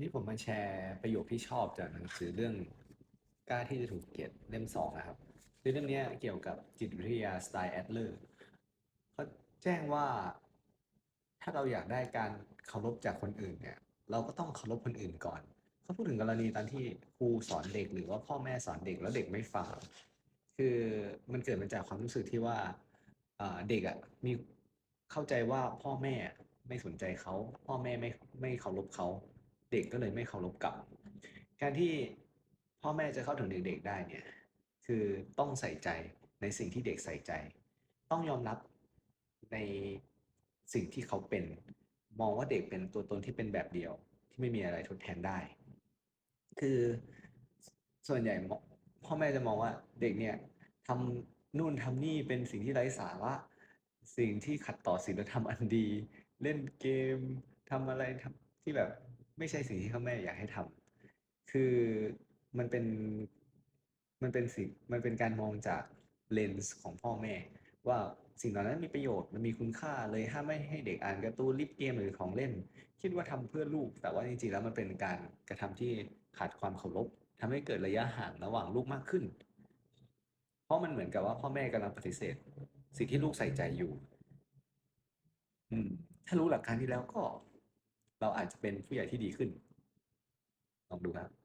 นี้ผมมาแชร์ประโยคที่ชอบจากหนังสือเรื่องกล้าที่จะถูกเกลียดเล่มสองนะครับคือเล่มเนี้เกี่ยวกับจิตวิทยาสไตล์แอดเลอร์เขาแจ้งว่า ถ้าเราอยากได้การเคารพจากคนอื่นเนี่ย เราก็ต้องเคารพคนอื่นก่อนเขาพูดถึงกรณีตอนที่ครูสอนเด็กหรือว่าพ่อแม่สอนเด็กแล้วเด็กไม่ฟังคือมันเกิดมาจากความรู้สึกที่ว่าอ่าเด็กอะมีเข้าใจว่าพ่อแม่ไม่สนใจเขา พ่อแม่ไม่ไม่เคารพเขา เด็กก็เลยไม่เคารพกลับ การที่พ่อแม่จะเข้าถึงเด็กๆได้เนี่ย คือต้องใส่ใจในสิ่งที่เด็กใส่ใจ ต้องยอมรับในสิ่งที่เขาเป็น มองว่าเด็กเป็นตัวตนที่เป็นแบบเดียว ที่ไม่มีอะไรทดแทนได้ คือส่วนใหญ่พ่อแม่จะมองว่าเด็กเนี่ยทำนู่นทำนี่เป็นสิ่งที่ไร้สาระสิ่งที่ขัดต่อศีลธรรมอันดี เล่นเกมทำอะไรที่แบบ ไม่ใช่สิ่งที่พ่อแม่อยากให้ทำคือมันเป็นมันเป็นสิ่งมันเป็นการมองจากเลนส์ของพ่อแม่ ว่าสิ่งเหล่านั้นมีประโยชน์มันมีคุณค่าเลยห้ามไม่ให้เด็กอ่านการ์ตูนลิปเกมหรือของเล่น คิดว่าทำเพื่อลูก แต่ว่าจริงๆแล้วมันเป็นการกระทำที่ขาดความเคารพทำให้เกิดระยะห่างระหว่างลูกมากขึ้น เพราะมันเหมือนกับว่าพ่อแม่กำลังปฏิเสธ สิ่งที่ลูกใส่ใจอยู่ อืม ถ้ารู้หลักการนี้แล้วก็ เราอาจจะเป็นผู้ใหญ่ที่ดีขึ้น ลองดูครับ